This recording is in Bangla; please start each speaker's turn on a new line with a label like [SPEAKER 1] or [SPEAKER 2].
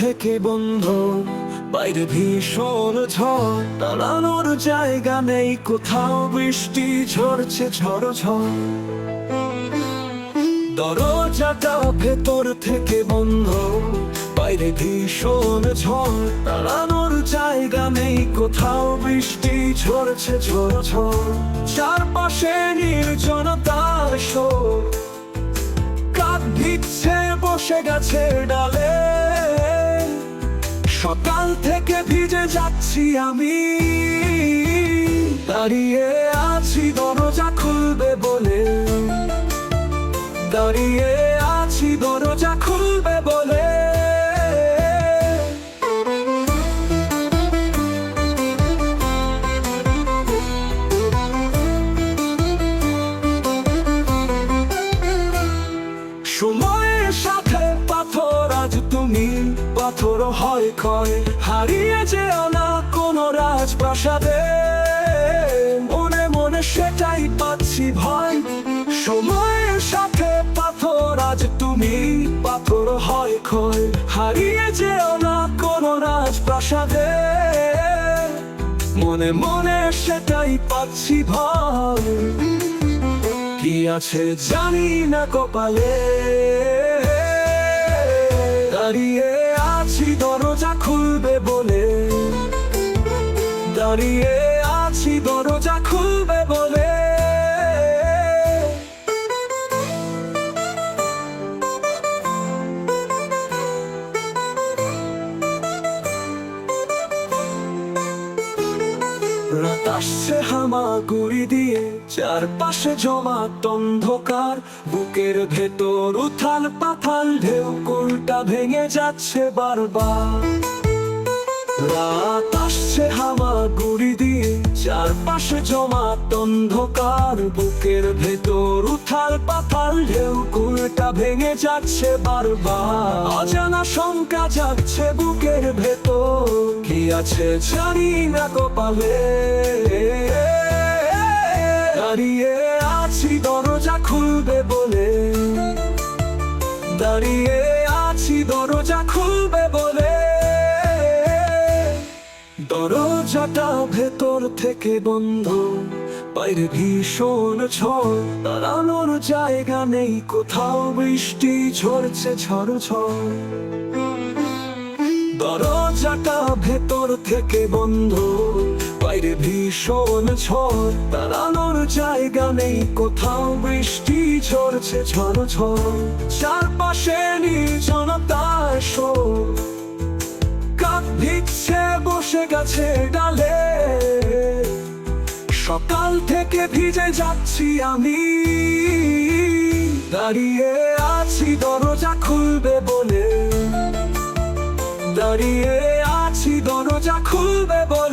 [SPEAKER 1] থেকে বন্ধ। বাইরে ভীষণ ঝড় দাঁড়ানোর জায়গা নেই, কোথাও বৃষ্টি ঝরছে ঝড় ঝড় দরজাটা ভেতর থেকে বন্ধ। বাইরে ভীষণ ঝড় দাঁড়ানোর জায়গা নেই, কোথাও বৃষ্টি ঝরছে ঝড় ঝড় চারপাশে নির্জনতার শোর কাক ভিজছে, বসে গেছে ডালে। সকাল থেকে ভিজে যাচ্ছি আমি। দাঁড়িয়ে আছি, দরজা খুলবে বলে। দাঁড়িয়ে আছি, দরজা খুলবে বলে। ক্ষয়, হারিয়ে যেও না কোনো রাজপ্রাসাদে। মনে মনে সেটাই পাচ্ছি ভয়। সময়ের সাথে পাথর, আজ তুমি পাথর হয় ক্ষয়। হারিয়ে যেও না কোনো রাজপ্রাসাদে। মনে মনে সেটাই পাচ্ছি ভয়। কি আছে জানি না কপালে। রাত আসছে হামাগুড়ি দিয়ে, চারপাশে জমা অন্ধকার। বুকের ভেতর উথাল পাথাল ঢেউ, কুলটা ভেঙে যাচ্ছে বারবার। রাত আসছে হামাগুড়ি দিয়ে, চারপাশে জমা অন্ধকার। বুকের ভেতর উথাল পাথাল ঢেউ, কুলটা ভেঙে যাচ্ছে বারবার। অজানা শঙ্কা যাচ্ছে বুকের ভেতর। কি আছে জানি না কপালে। দাঁড়িয়ে আছি, দরজা খুলবে বলে। দাঁড়িয়ে আছি, দরজা খুলবে বলে। দরজাটা ভেতর থেকে বন্ধ বাইরে ভীষণ ঝড় দাঁড়ানোর জায়গা নেই, কোথাও বৃষ্টি ঝরছে ঝড় ঝড় দরজাটা ভেতর থেকে বন্ধ বাইরে ভীষণ ঝড় দাঁড়ানোর জায়গা নেই, কোথাও বৃষ্টি ঝরছে ঝড় ঝড় চারপাশে নির্জনতার ভিজছে, বসে গেছে ডালে। সকাল থেকে ভিজে যাচ্ছি আমি, দাঁড়িয়ে আছি, দরজা খুলবে বলে। দাঁড়িয়ে আছি, দরজা খুলবে বলে।